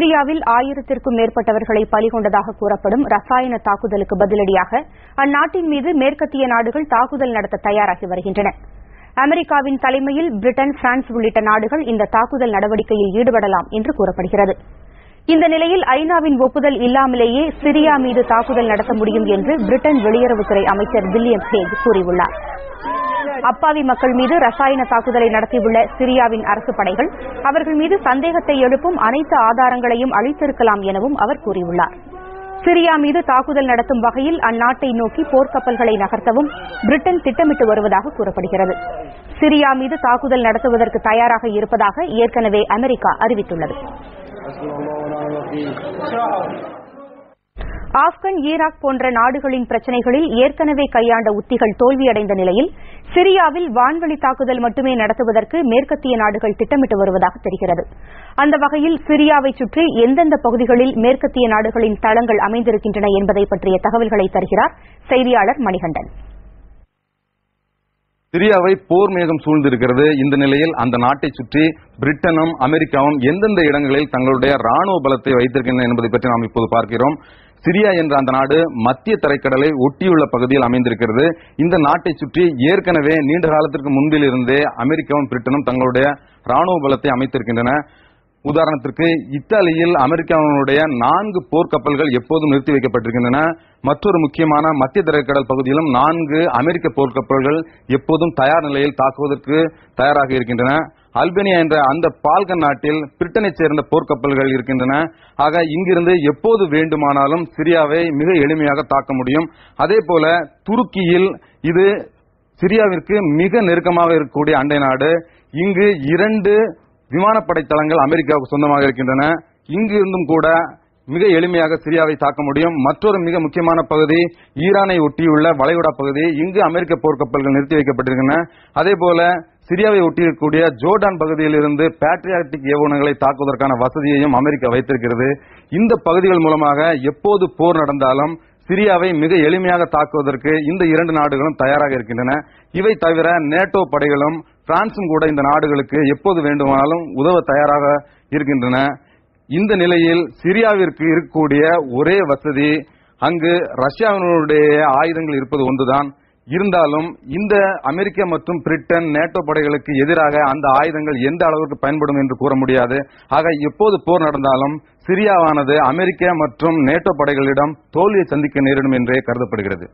சிரியாவில் ஆயிரத்திற்கும் மேற்பட்டவர்களை பலிகொண்டதாக கூறப்படும் ரசாயன தாக்குதலுக்கு பதிலடியாக அந்நாட்டின் மீது மேற்கத்திய நாடுகள் தாக்குதல் நடத்த தயாராகி வருகின்றன. அமெரிக்காவின் தலைமையில் பிரிட்டன் பிரான்ஸ் உள்ளிட்ட நாடுகள் இந்த தாக்குதல் நடவடிக்கையில் ஈடுபடலாம் என்று கூறப்படுகிறது. இந்த நிலையில் ஐநாவின் ஒப்புதல் இல்லாமலேயே சிரியா மீது தாக்குதல் நடத்த முடியும் என்று பிரிட்டன் வெளியுறவுத்துறை அமைச்சர் வில்லியம் ஹேக் கூறியுள்ளாா் அப்பாவி மக்கள் மீது ரசாயன தாக்குதலை நடத்தியுள்ள சிரியாவின் அரசு படைகள் அவர்கள் மீது சந்தேகத்தை எழுப்பும் அனைத்து ஆதாரங்களையும் அளித்திருக்கலாம் எனவும் அவர் கூறியுள்ளார். சிரியா மீது தாக்குதல் நடத்தும் வகையில் அந்நாட்டை நோக்கி போர்க்கப்பல்களை நகர்த்தவும் பிரிட்டன் திட்டமிட்டு வருவதாக கூறப்படுகிறது. சிரியா மீது தாக்குதல் நடத்துவதற்கு தயாராக இருப்பதாக ஏற்கனவே அமெரிக்கா அறிவித்துள்ளது. ஆப்கன் ஈராக் போன்ற நாடுகளின் பிரச்சினைகளில் ஏற்கனவே கையாண்ட உத்திகள் தோல்வியடைந்த நிலையில் சிரியாவில் வான்வழி தாக்குதல் மட்டுமே நடத்துவதற்கு மேற்கத்திய நாடுகள் திட்டமிட்டு வருவதாக தெரிகிறது. அந்த வகையில் சிரியாவை சுற்றி எந்தெந்த பகுதிகளில் மேற்கத்திய நாடுகளின் தளங்கள் அமைந்திருக்கின்றன என்பதை பற்றிய தகவல்களை தருகிறார் செய்தியாளர் மணிகண்டன். சிரியாவை போர் மேகம் சூழ்ந்திருக்கிறது. இந்த நிலையில் அந்த நாட்டை சுற்றி பிரிட்டனும் அமெரிக்காவும் எந்தெந்த இடங்களில் தங்களுடைய ராணுவ பலத்தை வைத்திருக்கின்றன என்பதை பற்றி நாம் இப்போது பார்க்கிறோம். சிரியா என்ற அந்த நாடு மத்திய தரைக்கடலை ஒட்டியுள்ள பகுதியில் அமைந்திருக்கிறது. இந்த நாட்டை சுற்றி ஏற்கனவே நீண்ட காலத்திற்கு முன்பில் இருந்தே அமெரிக்காவும் பிரிட்டனும் தங்களுடைய ராணுவ பலத்தை அமைத்திருக்கின்றன. உதாரணத்திற்கு இத்தாலியில் அமெரிக்காவினுடைய நான்கு போர்க்கப்பல்கள் எப்போதும் நிறுத்தி வைக்கப்பட்டிருக்கின்றன. மற்றொரு முக்கியமான மத்திய தரைக்கடல் பகுதியிலும் நான்கு அமெரிக்க போர்க்கப்பல்கள் எப்போதும் தயார் நிலையில் தாக்குவதற்கு தயாராக இருக்கின்றன. அல்பேனியா என்ற அந்த பால்கன் நாட்டில் பிரிட்டனைச் சேர்ந்த போர்க்கப்பல்கள் இருக்கின்றன. ஆக இங்கிருந்து எப்போது வேண்டுமானாலும் சிரியாவை மிக எளிமையாக தாக்க முடியும். அதே போல துருக்கியில் இது சிரியாவிற்கு மிக நெருக்கமாக இருக்கக்கூடிய அண்டை நாடு. இங்கு இரண்டு விமானப்படை தளங்கள் அமெரிக்காவுக்கு சொந்தமாக இருக்கின்றன. இங்கு இருந்தும் கூட மிக எளிமையாக சிரியாவை தாக்க முடியும். மற்றொரு மிக முக்கியமான பகுதி ஈரானை ஒட்டியுள்ள வளைகுடா பகுதி. இங்கு அமெரிக்க போர்க்கப்பல்கள் நிறுத்தி வைக்கப்பட்டிருக்கின்றன. அதே போல சிரியாவை ஒட்டியிருக்கக்கூடிய ஜோர்டான் பகுதியில் இருந்து பேட்ரியாட்டிக் ஏவுகணைகளை தாக்குவதற்கான வசதியையும் அமெரிக்கா வைத்திருக்கிறது. இந்த பகுதிகள் மூலமாக எப்போது போர் நடந்தாலும் சிரியாவை மிக எளிமையாக தாக்குவதற்கு இந்த இரண்டு நாடுகளும் தயாராக இருக்கின்றன. இவை தவிர நேட்டோ படைகளும் பிரான்சும் கூட இந்த நாடுகளுக்கு எப்போது வேண்டுமானாலும் உதவ தயாராக இருக்கின்றன. இந்த நிலையில் சிரியாவிற்கு இருக்கக்கூடிய ஒரே வசதி அங்கு ரஷ்யாவினுடைய ஆயுதங்கள் இருப்பது ஒன்றுதான். இருந்தாலும் இந்த அமெரிக்க மற்றும் பிரிட்டன் நேட்டோ படைகளுக்கு எதிராக அந்த ஆயுதங்கள் எந்த அளவுக்கு பயன்படும் என்று கூற முடியாது. ஆக எப்போது போர் நடந்தாலும் சிரியாவானது அமெரிக்கா மற்றும் நேட்டோ படைகளிடம் தோல்வியை சந்திக்க நேரிடும் என்றே கருதப்படுகிறது.